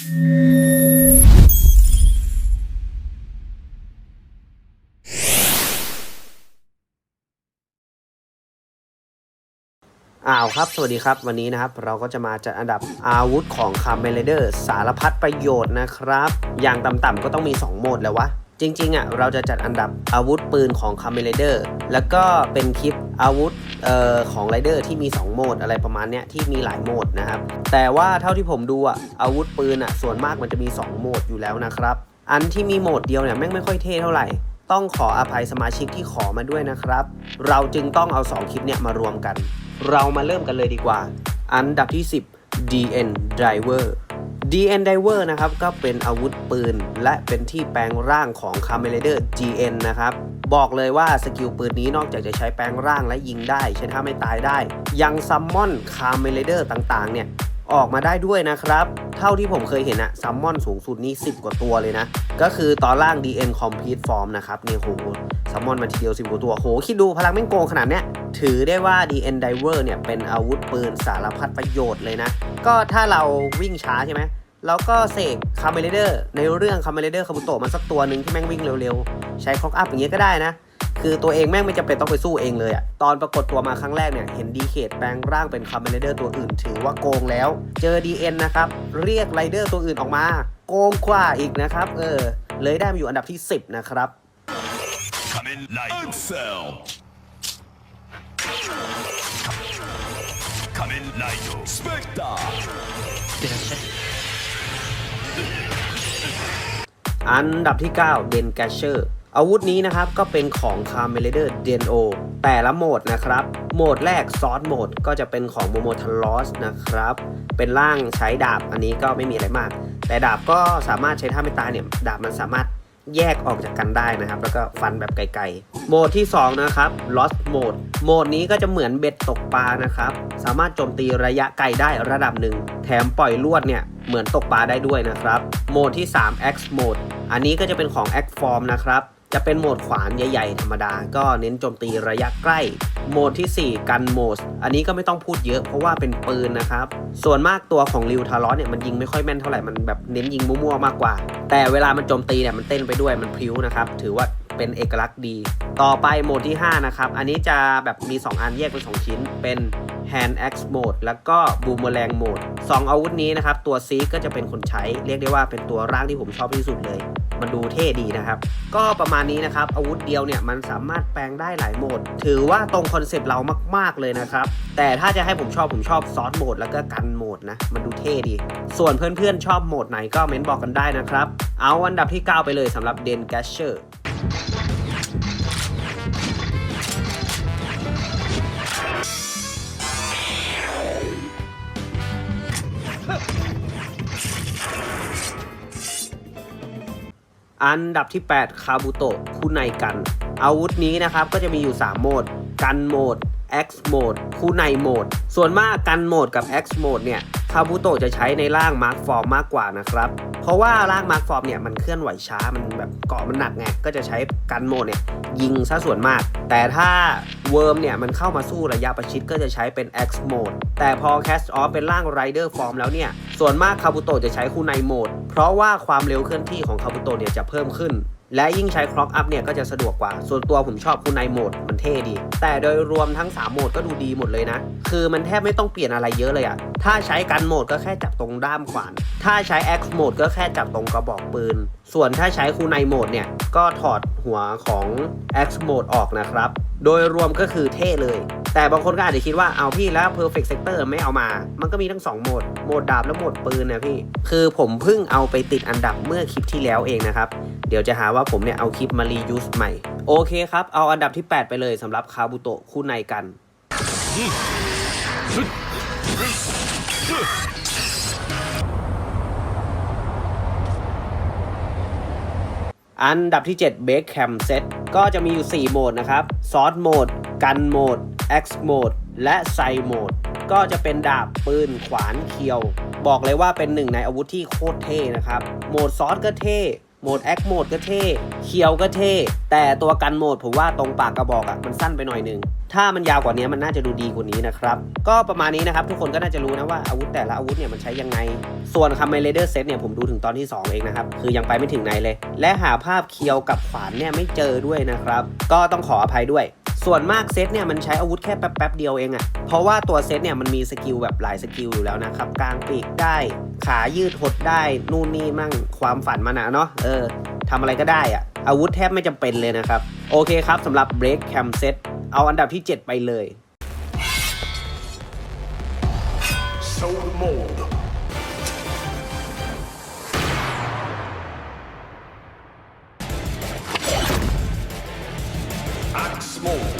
อ้าวครับ สวัสดีครับ วันนี้นะครับ เราก็จะมาจัดอันดับอาวุธของคาร์เมเลเดอร์สารพัดประโยชน์นะครับ อย่างต่ำๆก็ต้องมี 2 โหมดแล้ววะ จริงๆอะเราจะจัดอันดับอาวุธปืนของคาเมเลเดอร์แล้วก็เป็นคลิปอาวุธเอ่อของไรเดอร์ที่มี 2 โหมดอะไรประมาณเนี้ยที่มีหลายโหมดนะครับ แต่ว่าเท่าที่ผมดูอะอาวุธปืนอะส่วนมากมันจะมี 2 โหมดอยู่แล้วนะครับ อันที่มีโหมดเดียวเนี่ยแม่งไม่ค่อยเท่เท่าไหร่ต้องขออภัยสมาชิกที่ขอมาด้วยนะครับ เราจึงต้องเอา 2 คลิปเนี่ยมารวมกัน เรามาเริ่มกันเลยดีกว่า อันดับที่ 10 DN Driver DN diver นะครับก็เป็นอาวุธปืน และเป็นที่แปลงร่างของ c a m e r a d e r GN นะครับบอกเลยว่าสกิลปืนนี้นอกจากจะใช้แปลงร่างและยิงได้ใช้ท่าไม่ตายได้ ยังซัมมอน c a m e l a d e r ต่างๆเนี่ย ออกมาได้ด้วยนะครับ เท่าที่ผมเคยเห็นอะซัมมอนสูงสุดนี่ 10 กว่าตัวเลยนะ ก็คือตอนล่าง DN Complete Form นะครับนี่โหซัมมอนมาทีเดียว 10 กว่าตัวโห คิดดูพลังแม่งโกงขนาดเนี้ย ถือได้ว่า DN Diver เนี่ย เป็นอาวุธปืนสารพัดประโยชน์เลยนะ ก็ถ้าเราวิ่งช้าใช่ไหมเราก็เสกคาเมเลเดอร์ในเรื่องคาเมเลเดอร์คาบุโตะมันสักตัวหนึ่งที่แม่งวิ่งเร็วๆ ใช้คล็อกอัพอย่างเงี้ยก็ได้นะ คือตัวเองแม่งไม่จำเป็นต้องไปสู้เองเลยอะตอนปรากฏตัวมาครั้งแรกเนี่ย เห็นดีเคทแปลงร่างเป็นคาเมเลเดอร์ตัวอื่นถือว่าโกงแล้ว เจอ DN นะครับ เรียกไรเดอร์ตัวอื่นออกมา โกงกว่าอีกนะครับ เออ เลยได้มาอยู่อันดับที่ 10 นะครับ Kamen Rider. Spectre. อันดับที่ 9 เดนแกชเชอร์ อาวุธนี้นะครับก็เป็นของ c a r m e l a d e r d n o แต่ละโหมดนะครับ โหมดแรกซอสโหมดก็จะเป็นของโมโมท l o s นะครับ เป็นร่างใช้ดาบอันนี้ก็ไม่มีอะไรมาก แต่ดาบก็สามารถใช้ท่าไม่ตายเนี่ย ดาบมันสามารถแยกออกจากกันได้นะครับ แล้วก็ฟันแบบไกลๆ โหมดที่ 2 นะครับ Lost Mode โหมดนี้ก็จะเหมือนเบ็ดตกปลานะครับ สามารถโจมตีระยะไกลได้ระดับหนึ่ง แถมปล่อยลวดเนี่ย เหมือนตกปลาได้ด้วยนะครับ โหมดที่ 3 X Mode อันนี้ก็จะเป็นของ X Form นะครับ จะเป็นโหมดขวานใหญ่ ๆ ธรรมดา ก็เน้นโจมตีระยะใกล้ โหมดที่ 4 กันโหมด อันนี้ก็ไม่ต้องพูดเยอะเพราะว่าเป็นปืนนะครับ ส่วนมากตัวของริวทารอสเนี่ยมันยิงไม่ค่อยแม่นเท่าไหร่ มันแบบเน้นยิงมั่วๆมากกว่า แต่เวลามันโจมตีเนี่ยมันเต้นไปด้วยมันพิ้วนะครับ ถือว่า เป็นเอกลักษณ์ดี ต่อไปโหมดที่ 5 นะครับ อันนี้จะแบบมี 2 อันแยกเป็น 2 ชิ้น เป็น Hand Axe Mode แล้วก็ Boomerang Mode 2อาวุธนี้นะครับ ตัวซีก็จะเป็นคนใช้ เรียกได้ว่าเป็นตัวร่างที่ผมชอบที่สุดเลย มันดูเท่ดีนะครับ ก็ประมาณนี้นะครับ อาวุธเดียวเนี่ย มันสามารถแปลงได้หลายโหมด ถือว่าตรงคอนเซปต์เรามาก ๆ เลยนะครับ แต่ถ้าจะให้ผมชอบ ผมชอบซอสโหมดแล้วก็กันโหมดนะ มันดูเท่ดี ส่วนเพื่อนๆชอบโหมดไหนก็เม้นบอกกันได้นะครับ เอาอันดับที่ 9 ไปเลยสำหรับเดนแกชเชอร์ อันดับที่ 8 คาบุโตะคุไนกัน อาวุธนี้นะครับก็จะมีอยู่ 3 โหมด กันโหมด X โหมดคูไนโหมด ส่วนมากกันโหมดกับ X โหมดเนี่ย คาบุโตะจะใช้ในร่างมาร์คฟอร์มมากกว่านะครับ เพราะว่าร่างมาร์คฟอร์มเนี่ยมันเคลื่อนไหวช้ามันแบบเกาะมันหนักไงก็จะใช้กันโหมดเนี่ยยิงซะส่วนมาก แต่ถ้าเวิร์มเนี่ยมันเข้ามาสู้ระยะประชิดก็จะใช้เป็น X โหมดแต่พอ Cast Off เป็นร่าง Rider Form แล้วเนี่ย ส่วนมากคาบุโตะจะใช้คูไนโหมด เพราะว่าความเร็วเคลื่อนที่ของคาบุโตะเนี่ยจะเพิ่มขึ้น และยิ่งใช้คล็อกอัพเนี่ยก็จะสะดวกกว่า ส่วนตัวผมชอบคูไนโหมดมันเท่ดี แต่โดยรวมทั้ง 3 โหมดก็ดูดีหมดเลยนะ คือมันแทบไม่ต้องเปลี่ยนอะไรเยอะเลยอะถ้าใช้กันโหมดก็แค่จับตรงด้ามขวาน ถ้าใช้แอคโหมดก็แค่จับตรงกระบอกปืน ส่วนถ้าใช้คูไนโหมดเนี่ยก็ถอดหัวของ X โหมดออกนะครับ โดยรวมก็คือเท่เลย แต่บางคนก็อาจจะคิดว่าเอาพี่แล้ว Perfect Sector ไม่เอามา มันก็มีทั้ง 2 โหมด โหมดดาบและโหมดปืนนะพี่ คือผมเพิ่งเอาไปติดอันดับเมื่อคลิปที่แล้วเองนะครับ เดี๋ยวจะหาว่าผมเนี่ยเอาคลิปมารียูสใหม่ โอเคครับ เอาอันดับที่ 8 ไปเลยสำหรับคาบุโตะคู่ในกันอันดับที่ 7 b a k e Cam Set ก็จะมีอยู่ 4 โหมดนะครับซอสโหมด กันโหมด X โหมด และไซโหมด ก็จะเป็นดาบปืนขวานเคียว บอกเลยว่าเป็นหนึ่งในอาวุธที่โคตรเท่นะครับ โหมดซอสก็เท่ โหมดแอคโหมดก็เท่ เคียวก็เท่ แต่ตัวกันโหมดผมว่าตรงปากกระบอกอะ่ะมันสั้นไปหน่อยหนึง ถ้ามันยาวกว่านี้มันน่าจะดูดีกว่านี้นะครับ ก็ประมาณนี้นะครับ ทุกคนก็น่าจะรู้นะว่าอาวุธแต่ละอาวุธเนี่ยมันใช้ยังไง ส่วนคาเมเลเดอร์เซตเนี่ยผมดูถึงตอนที่ 2 เองนะครับ คือยังไปไม่ถึงไหนเลย และหาภาพเคียวกับขวานเนี่ยไม่เจอด้วยนะครับ ก็ต้องขออภัยด้วยส่วนมากเซตเนี่ยมันใช้อาวุธแค่แป๊บๆเดียวเองอะ่ะ เพราะว่าตัวเซตเนี่ยมันมีสกิลแบบหลายสกิลอยู่แล้วนะครับ กลางปีกได้ ขายืดหดได้ นู่นนี่มั่งความฝันมันอะเนาะ เออทำอะไรก็ได้อะอาวุธแทบไม่จำเป็นเลยนะครับ โอเคครับสำหรับ Break Cam Set เอาอันดับที่ 7 ไปเลย Soul Mold. Axe Mold.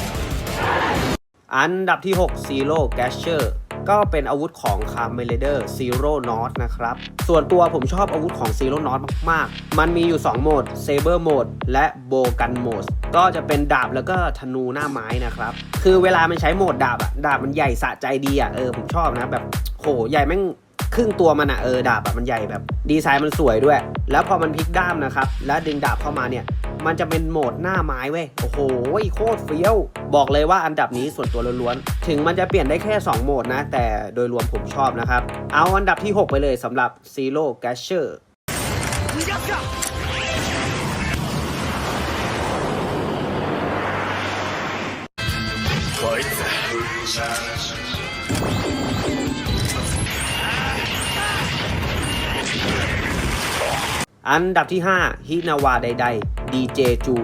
อันดับที่ 6 Zero Gasher ก็เป็นอาวุธของ c a r m e l a d e r Zero Knot นะครับ ส่วนตัวผมชอบอาวุธของ Zero Knot มาก ๆ มันมีอยู่ 2 โหมด Saber Mode และ Bow Gun Mode ก็จะเป็นดาบแล้วก็ธนูหน้าไม้นะครับ คือเวลามันใช้โหมดดาบอะดาบมันใหญ่สะใจดีอะเออผมชอบนะแบบโหใหญ่แม่งครึ่งตัวมันอะเออดาบแบบมันใหญ่แบบดีไซน์มันสวยด้วย แล้วพอมันพลิกด้ามนะครับ แล้วดึงดาบเข้ามาเนี่ย มันจะเป็นโหมดหน้าไม้เว้ยโอ้โหโคตรเฟี้ยว บอกเลยว่าอันดับนี้ส่วนตัวล้วนๆถึงมันจะเปลี่ยนได้แค่ 2 โหมดนะ แต่โดยรวมผมชอบนะครับ เอาอันดับที่ 6 ไปเลยสำหรับ Zero Gasher こい อันดับที่ 5 ฮินาวาใดๆ DJ จู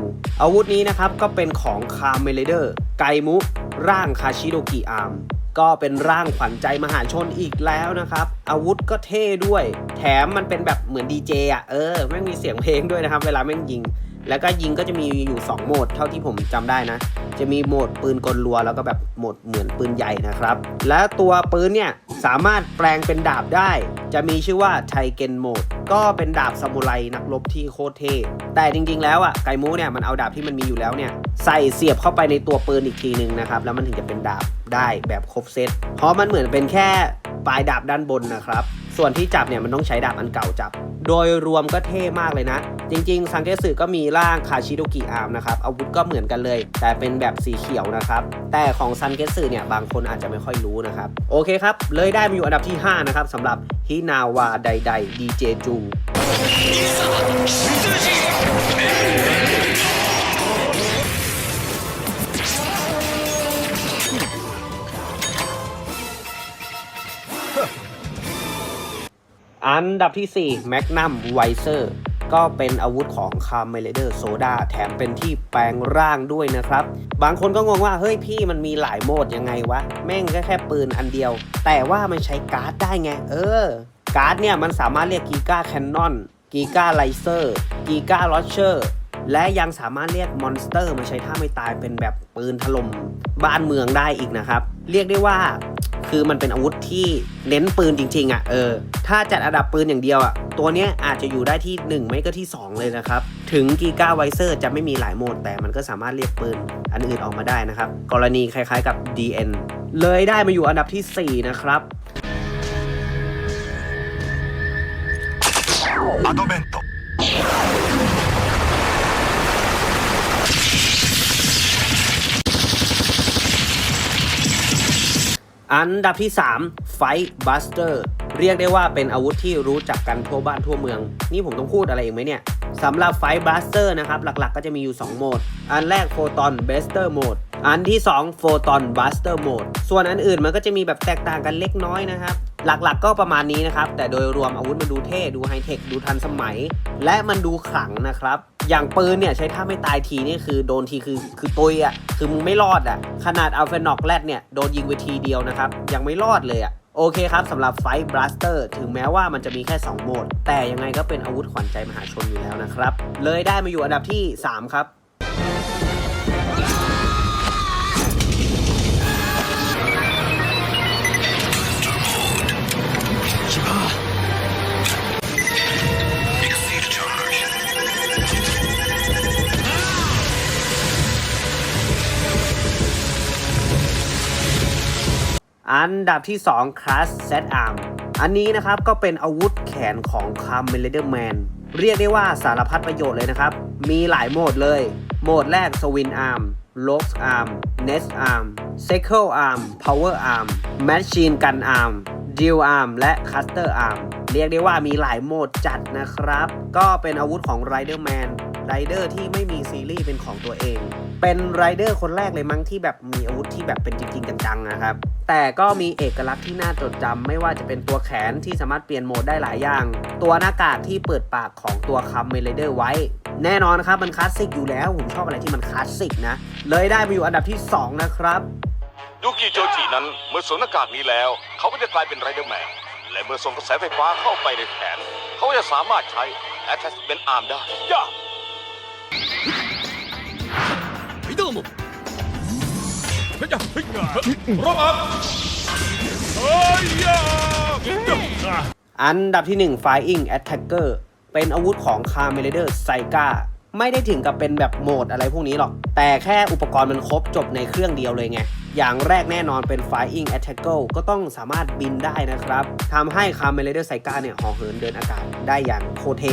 อาวุธนี้นะครับก็เป็นของคาเมเลเดอร์ ไกมุ ร่างคาชิโดกิอาร์มก็เป็นร่างขวัญใจมหาชนอีกแล้วนะครับ อาวุธก็เท่ด้วย แถมมันเป็นแบบเหมือนดีเจอะ เออ แม่งมีเสียงเพลงด้วยนะครับ เวลาแม่งยิง แล้วก็ยิงก็จะมีอยู่ 2 โหมดเท่าที่ผมจำได้นะ จะมีโหมดปืนกลรัวแล้วก็แบบโหมดเหมือนปืนใหญ่นะครับ และตัวปืนเนี่ยสามารถแปลงเป็นดาบได้ จะมีชื่อว่าไทเกนโหมด ก็เป็นดาบซามูไรนักรบที่โคตรเท่แต่จริงๆแล้วอะไกมูเนี่ยมันเอาดาบที่มันมีอยู่แล้วเนี่ยใส่เสียบเข้าไปในตัวปืนอีกทีหนึ่งนะครับแล้วมันถึงจะเป็นดาบได้แบบครบเซตเพราะมันเหมือนเป็นแค่ปลายดาบด้านบนนะครับ ส่วนที่จับเนี่ยมันต้องใช้ดาบอันเก่าจับ โดยรวมก็เท่มากเลยนะ จริงๆ ซังเกสึก็มีร่างคาชิโดกิอาร์มนะครับอาวุธก็เหมือนกันเลย แต่เป็นแบบสีเขียวนะครับ แต่ของซังเกสึเนี่ยบางคนอาจจะไม่ค่อยรู้นะครับ โอเคครับ เลยได้มาอยู่อันดับที่ 5 นะครับสำหรับฮินาวาไดไดดีเจจู อันดับที่ 4 Magnum Visor ก็เป็นอาวุธของ c a r m e l a d e r Soda แถมเป็นที่แปลงร่างด้วยนะครับ บางคนก็งงว่า เฮ้ยพี่มันมีหลายโหมดยังไงวะ แม่งก็แค่ปืนอันเดียว แต่ว่ามันใช้การ์ดได้ไง เออ การ์ดเนี่ยมันสามารถเรียกกีกาแคนนอนกีกาไลเซอร์กีกาลอเชอร์และยังสามารถเรียกมอนสเตอร์มาใช้ท่าไม่ตายเป็นแบบปืนถล่มบ้านเมืองได้อีกนะครับ เรียกได้ว่า คือมันเป็นอาวุธที่เน้นปืนจริง ๆ อ่ะ เออ ถ้าจัดอันดับปืนอย่างเดียวอ่ะ ตัวเนี้ยอาจจะอยู่ได้ที่ 1 ไม่ก็ที่ 2 เลยนะครับ ถึงกีกาไวเซอร์จะไม่มีหลายโหมด แต่มันก็สามารถเรียกปืนอันอื่นออกมาได้นะครับ กรณีคล้ายๆกับ DN เลยได้มาอยู่อันดับทีสี่4 นะครับ アドベント อันดับที่ 3 Fight Buster เรียกได้ว่าเป็นอาวุธที่รู้จักกันทั่วบ้านทั่วเมือง นี่ผมต้องพูดอะไรอีกไหมเนี่ยสำหรับ Fight Buster นะครับ หลักๆ ก็จะมีอยู่ 2 โหมด อันแรก Photon Buster Mode อันที่ 2 Photon Buster Mode ส่วนอันอื่นมันก็จะมีแบบแตกต่างกันเล็กน้อยนะครับ หลักๆ ก็ประมาณนี้นะครับ แต่โดยรวมอาวุธมันดูเท่ดูไฮเทคดูทันสมัย และมันดูขลังนะครับ อย่างปืนเนี่ยใช้ท่าไม่ตายทีนี่คือโดนทีคือคือตุยอะคือมึงไม่รอดอะขนาดอัลเฟนอกแรดเนี่ยโดนยิงไปทีเดียวนะครับ ยังไม่รอดเลยอะโอเคครับสำหรับไฟบลัสเตอร์ถึงแม้ว่ามันจะมีแค่ 2 โหมด แต่ยังไงก็เป็นอาวุธขวัญใจมหาชนอยู่แล้วนะครับ เลยได้มาอยู่อันดับที่ 3 ครับ อันดับที่2 Class Set Arm อันนี้นะครับก็เป็นอาวุธแขนของ c a r m e l a d e r Man เรียกได้ว่าสารพัดประโยชน์เลยนะครับ มีหลายโหมดเลย โหมดแรก Swing Arm l o s Arm Nest Arm Cycle Arm Power Arm Machine Gun Arm Drill Arm และ Custer Arm เรียกได้ว่ามีหลายโหมดจัดนะครับ ก็เป็นอาวุธของ Rider Man ไรเดอร์ที่ไม่มีซีรีส์เป็นของตัวเอง เป็นไรเดอร์คนแรกเลยมั้งที่แบบมีอาวุธที่แบบเป็นจริงๆจังๆนะครับ แต่ก็มีเอกลักษณ์ที่น่าจดจำไม่ว่าจะเป็นตัวแขนที่สามารถเปลี่ยนโหมดได้หลายอย่าง ตัวหน้ากากที่เปิดปากของตัวคัมเมเลเดอร์ไว้ แน่นอนนะครับมันคลาสสิกอยู่แล้ว ผมชอบอะไรที่มันคลาสสิกนะ เลยได้มาอยู่อันดับที่ 2 นะครับยูกิโจจินั้นเมื่อสวมหน้ากากนี้แล้ว เขาก็จะกลายเป็นไรเดอร์แมนและเมื่อส่งกระแสไฟฟ้าเข้าไปในแขน เขาก็จะสามารถใช้ attachment arm ได้ย่า はいどうもはいやはいロマンはいや อันดับที่ 1 Flying Attacker เป็นอาวุธของ c a r m e l a d e r s a i g a ไม่ได้ถึงกับเป็นแบบโหมดอะไรพวกนี้หรอก แต่แค่อุปกรณ์มันครบจบในเครื่องเดียวเลยไง อย่างแรกแน่นอนเป็น Flying Attacker ก็ต้องสามารถบินได้นะครับทำให้ c a r m e l a d e r s a i g a เนี่ยห่อเหินเดินอากาศได้อย่างโคเท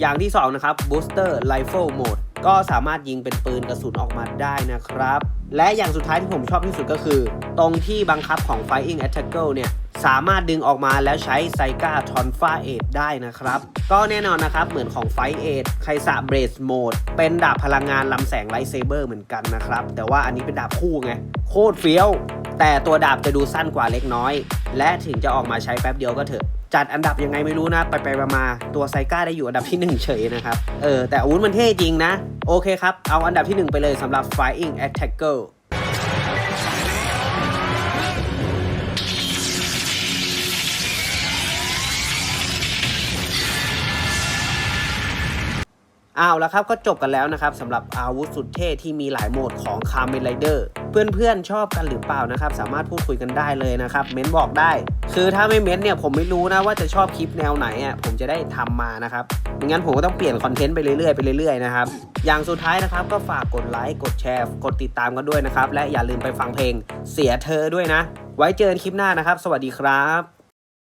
อย่างที่ 2 นะครับ Booster Rifle Mode ก็สามารถยิงเป็นปืนกระสุนออกมาได้นะครับ และอย่างสุดท้ายที่ผมชอบที่สุดก็คือ ตรงที่บังคับของ Flying Attacker เนี่ย สามารถดึงออกมาแล้วใช้ไซกาทอนฟาเอดได้นะครับ ก็แน่นอนนะครับ เหมือนของไฟเอดไคซาเบรสโหมดเป็นดาบพลังงานลำแสงไลท์เซเบอร์เหมือนกันนะครับ แต่ว่าอันนี้เป็นดาบคู่ไง โคตรเฟี้ยว แต่ตัวดาบจะดูสั้นกว่าเล็กน้อย และถึงจะออกมาใช้แป๊บเดียวก็เถอะจัดอันดับยังไงไม่รู้นะ ไปไปมาตัวไซก้าได้อยู่อันดับที่ 1 เฉยนะครับ เออ แต่อาวุธมันเท่จริงนะ โอเคครับ เอาอันดับที่ 1 ไปเลยสำหรับ Flying Attacker เอาแล้วครับก็จบกันแล้วนะครับสำหรับอาวุธสุดเท่ที่มีหลายโหมดของ c a r m e n Rider เพื่อนๆชอบกันหรือเปล่านะครับ สามารถพูดคุยกันได้เลยนะครับ เม้นบอกได้ คือถ้าไม่เม้นเนี่ยผมไม่รู้นะว่าจะชอบคลิปแนวไหนอะผมจะได้ทำมานะครับไม่งั้นผมก็ต้องเปลี่ยนคอนเทนต์ไปเรื่อยๆไปเรื่อยๆนะครับอย่างสุดท้ายนะครับก็ฝากกดไลค์กดแชร์ กดติดตามกันด้วยนะครับ และอย่าลืมไปฟังเพลงเสียเธอด้วยนะ ไว้เจอกันคลิปหน้านะครับ สวัสดีครับ